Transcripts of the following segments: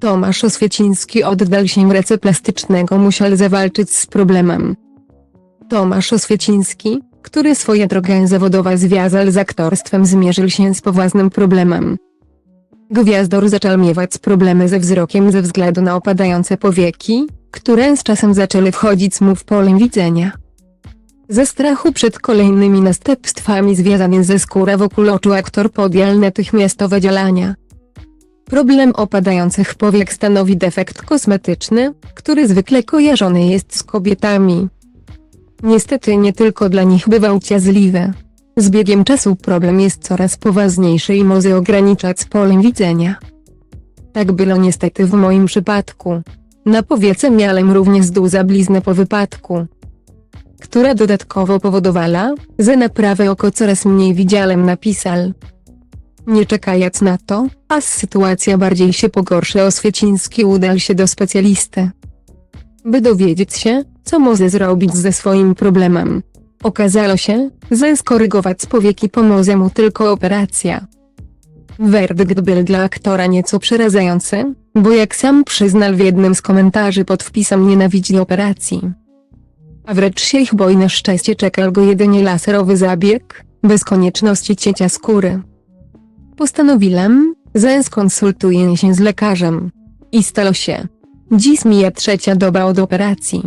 Tomasz Oswieciński oddal się w ręce plastycznego musiał zawalczyć z problemem. Tomasz Oswieciński, który swoją drogę zawodową związał z aktorstwem zmierzył się z poważnym problemem. Gwiazdor zaczął miewać problemy ze wzrokiem ze względu na opadające powieki, które z czasem zaczęły wchodzić mu w pole widzenia. Ze strachu przed kolejnymi następstwami związanymi ze skórą wokół oczu aktor podjął natychmiastowe działania. Problem opadających powiek stanowi defekt kosmetyczny, który zwykle kojarzony jest z kobietami. Niestety nie tylko dla nich bywa uciążliwy. Z biegiem czasu problem jest coraz poważniejszy i może ograniczać pole widzenia. Tak było niestety w moim przypadku. Na powiece miałem również duża bliznę po wypadku, która dodatkowo powodowała, że na prawe oko coraz mniej widziałem napisal. Nie czekając na to, a sytuacja bardziej się pogorszy Oswieciński udał się do specjalisty. By dowiedzieć się, co może zrobić ze swoim problemem. Okazało się, że skorygować powieki pomoże mu tylko operacja. Werdykt był dla aktora nieco przerażający, bo jak sam przyznał w jednym z komentarzy pod wpisem nienawidzi operacji. A wręcz się ich boi na szczęście czekał go jedynie laserowy zabieg, bez konieczności cięcia skóry. Postanowiłem, że skonsultuję się z lekarzem. I stało się. Dziś mija trzecia doba od operacji.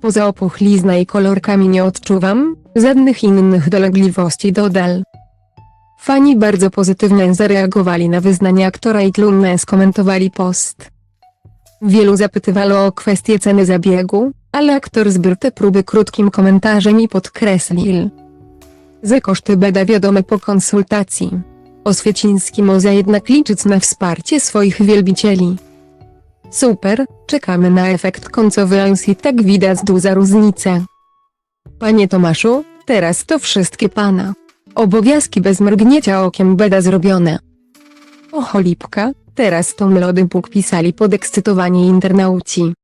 Poza opuchlizna i kolorkami nie odczuwam żadnych innych dolegliwości dodal. Fani bardzo pozytywnie zareagowali na wyznanie aktora i tłumnie skomentowali post. Wielu zapytywało o kwestię ceny zabiegu, ale aktor zbył te próby krótkim komentarzem i podkreślił, że koszty będą wiadome po konsultacji. Oswieciński może jednak liczyć na wsparcie swoich wielbicieli. Super, czekamy na efekt końcowy ANS i tak widać duża różnica. Panie Tomaszu, teraz to wszystkie pana. Obowiązki bez mrugnięcia okiem będą zrobione. O cholipka, teraz to mlody Bóg pisali podekscytowani internauci.